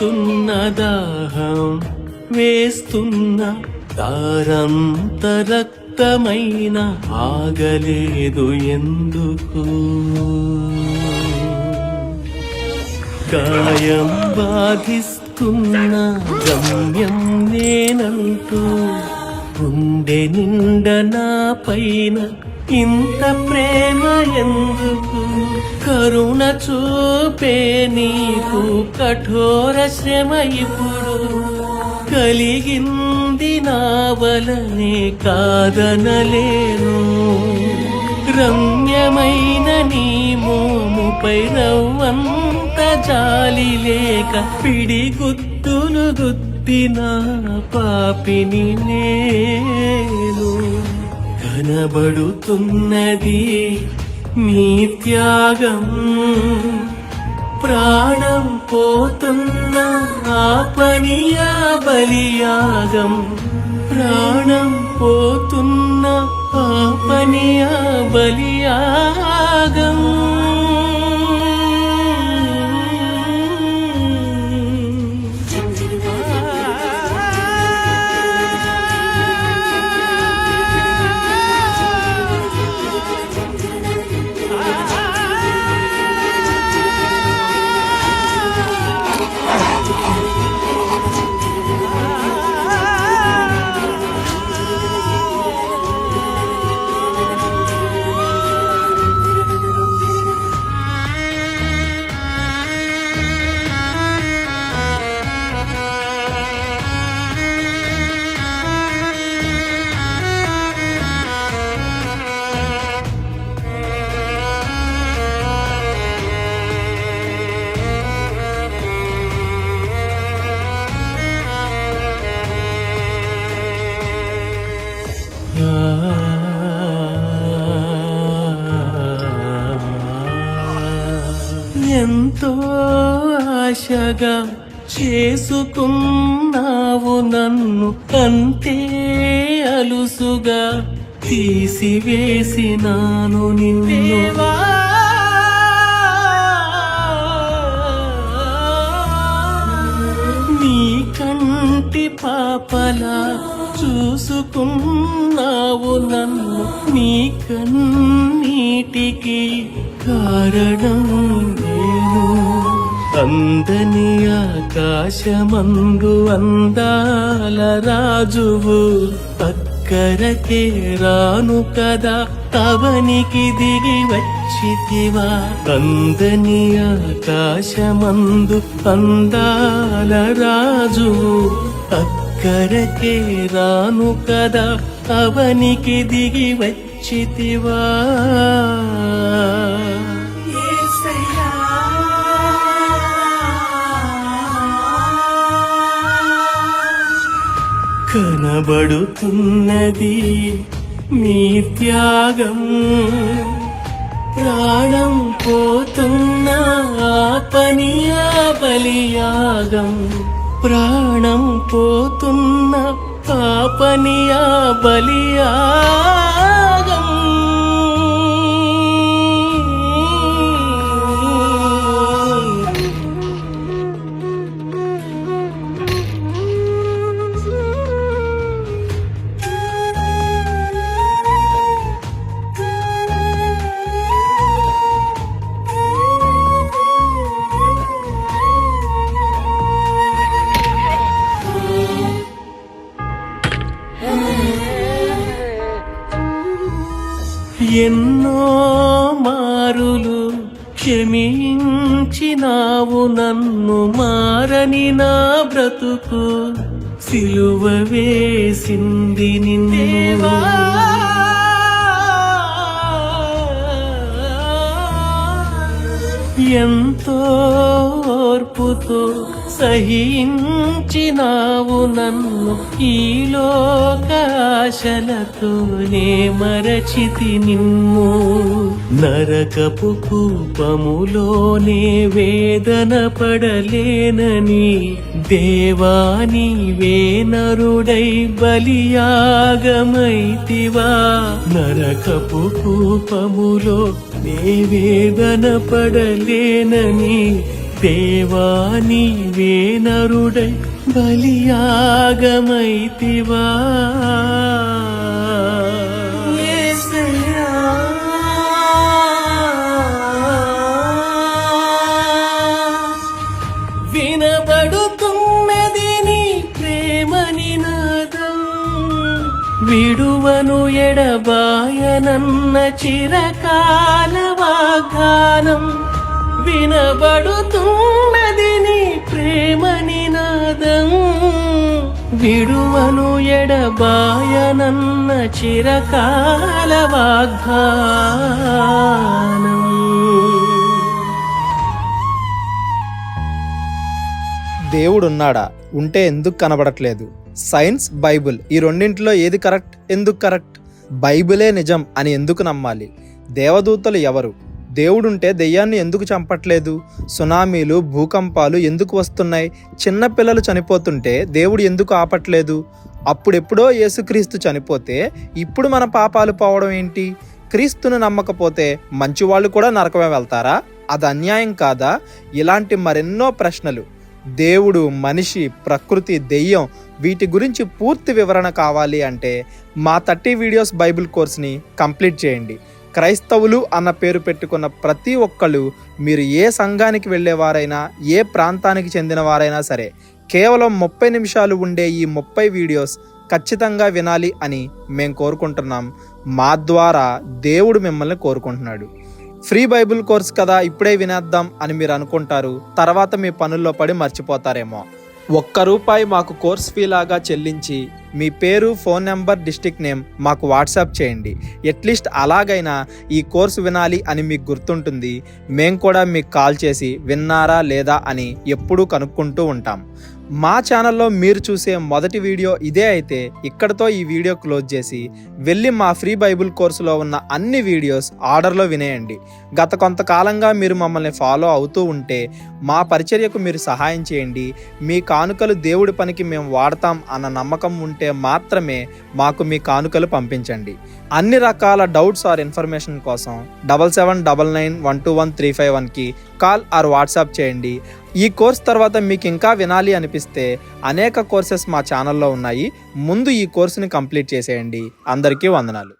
వేస్తున్న దాహం వేస్తున్న దారంత రక్తమైన ఆగలేదు ఎందుకు? గాయం బాధిస్తున్న గమ్యం నేనంటూ గుండె నిండ నా పైన ఇంత ప్రేమ ఎందుకు? కరుణ చూపే నీకు కఠోర శ్రమ ఇప్పుడు. కలిగింది నా వలనే కాదనలేను. రమ్యమైన నీ మోముపై రవ్వంత జాలి లేక పిడి గుద్దులు గుద్దిన పాపిని నే కనబడుతున్నది నీ త్యాగం ప్రాణం పోతున్న ఆపనియా బలియాగం ప్రాణం పోతున్న ఆపనియా బలియాగం ఎంతో ఆశగా చేసుకున్నావు నన్ను అంతే అలుసుగా తీసివేసినాను నిన్ను. నీ కంటి పాపలా చూసుకున్నావు నన్ను నీ కన్నీటికి కారణం అందని ఆకాశమందు అందాల రాజువు అక్కరకే రాను కదా తవనికి దిగి వచ్చితివా. అందని ఆకాశమందు అందాల రాజువు అక్కరకే రాను కదా తవనికి దిగి వచ్చితివా. కనబడుతున్నది మీ త్యాగం. ప్రాణం పోతున్న పనియా బలియాగం ప్రాణం పోతున్న ఆ బలియా ఎన్నో మారులు క్షమించినావు నన్ను మారని నా బ్రతుకు. సిలువ వేసింది నిన్ను. ఎంతో ఓర్పుతో సహించినావు నన్ను ఈ లోకాశలతోనే మరచితి నిన్ను. నరకపు కూపములోనే వేదన పడలేనని దేవాని వేనరుడై బలియాగమైతివా. నరకపు కూపములో నే వేదన పడలేనని దేవా నీవే నరుడై బలియాగమైతివా. వినబడుతున్నది నీ ప్రేమ నినాదం విడువను ఎడబాయనన్న చిరకాల వాగ్దానం. వినబడుతున్నది నీ ప్రేమ నినాదం. విడువను ఎడబాయనన్న చిరకాల వాగ్దానం. దేవుడున్నాడా? ఉంటే ఎందుకు కనబడట్లేదు? సైన్స్ బైబుల్ ఈ రెండింటిలో ఏది కరెక్ట్? ఎందుకు కరెక్ట్? బైబిలే నిజం అని ఎందుకు నమ్మాలి? దేవదూతలు ఎవరు? దేవుడుంటే దెయ్యాన్ని ఎందుకు చంపట్లేదు? సునామీలు భూకంపాలు ఎందుకు వస్తున్నాయి? చిన్న పిల్లలు చనిపోతుంటే దేవుడు ఎందుకు ఆపట్లేదు? అప్పుడెప్పుడో యేసుక్రీస్తు చనిపోతే ఇప్పుడు మన పాపాలు పోవడం ఏంటి? క్రీస్తును నమ్మకపోతే మంచివాళ్ళు కూడా నరకమే వెళ్తారా? అది అన్యాయం కాదా? ఇలాంటి మరెన్నో ప్రశ్నలు. దేవుడు మనిషి ప్రకృతి దెయ్యం వీటి గురించి పూర్తి వివరణ కావాలి అంటే మా థర్టీ వీడియోస్ బైబిల్ కోర్స్ని కంప్లీట్ చేయండి. క్రైస్తవులు అన్న పేరు పెట్టుకున్న ప్రతి ఒక్కళ్ళు మీరు ఏ సంఘానికి వెళ్ళేవారైనా ఏ ప్రాంతానికి చెందిన వారైనా సరే కేవలం ముప్పై నిమిషాలు ఉండే ఈ ముప్పై వీడియోస్ ఖచ్చితంగా వినాలి అని మేము కోరుకుంటున్నాం. మా ద్వారా దేవుడు మిమ్మల్ని కోరుకుంటున్నాడు. ఫ్రీ బైబిల్ కోర్స్ కదా ఇప్పుడే వినేద్దాం అని మీరు అనుకుంటారు. తర్వాత మీ పనుల్లో పడి మర్చిపోతారేమో. ఒక్క రూపాయి మాకు కోర్స్ ఫీ లాగా చెల్లించి మీ పేరు ఫోన్ నెంబర్ డిస్టిక్ నేమ్ మాకు వాట్సాప్ చేయండి. ఎట్లీస్ట్ అలాగైనా ఈ కోర్సు వినాలి అని మీకు గుర్తుంటుంది. మేము కూడా మీకు కాల్ చేసి విన్నారా లేదా అని ఎప్పుడూ కనుక్కుంటూ ఉంటాం. మా ఛానల్లో మీరు చూసే మొదటి వీడియో ఇదే అయితే ఇక్కడతో ఈ వీడియో క్లోజ్ చేసి వెళ్ళి మా ఫ్రీ బైబిల్ కోర్సులో ఉన్న అన్ని వీడియోస్ ఆర్డర్లో వినేయండి. గత కొంతకాలంగా మీరు మమ్మల్ని ఫాలో అవుతూ ఉంటే మా పరిచర్యకు మీరు సహాయం చేయండి. మీ కానుకలు దేవుడి పనికి మేము వాడతాం అన్న నమ్మకం ఉంటే మాత్రమే మాకు మీ కానుకలు పంపించండి. అన్ని రకాల డౌట్స్ ఆర్ ఇన్ఫర్మేషన్ కోసం double seven double nine one two one three five వన్కి కాల్ ఆర్ వాట్సాప్ చేయండి. ఈ కోర్స్ తర్వాత మీకు ఇంకా వినాలి అనిపిస్తే అనేక కోర్సెస్ మా ఛానల్లో ఉన్నాయి. ముందు ఈ కోర్సుని కంప్లీట్ చేసేయండి. అందరికీ వందనాలు.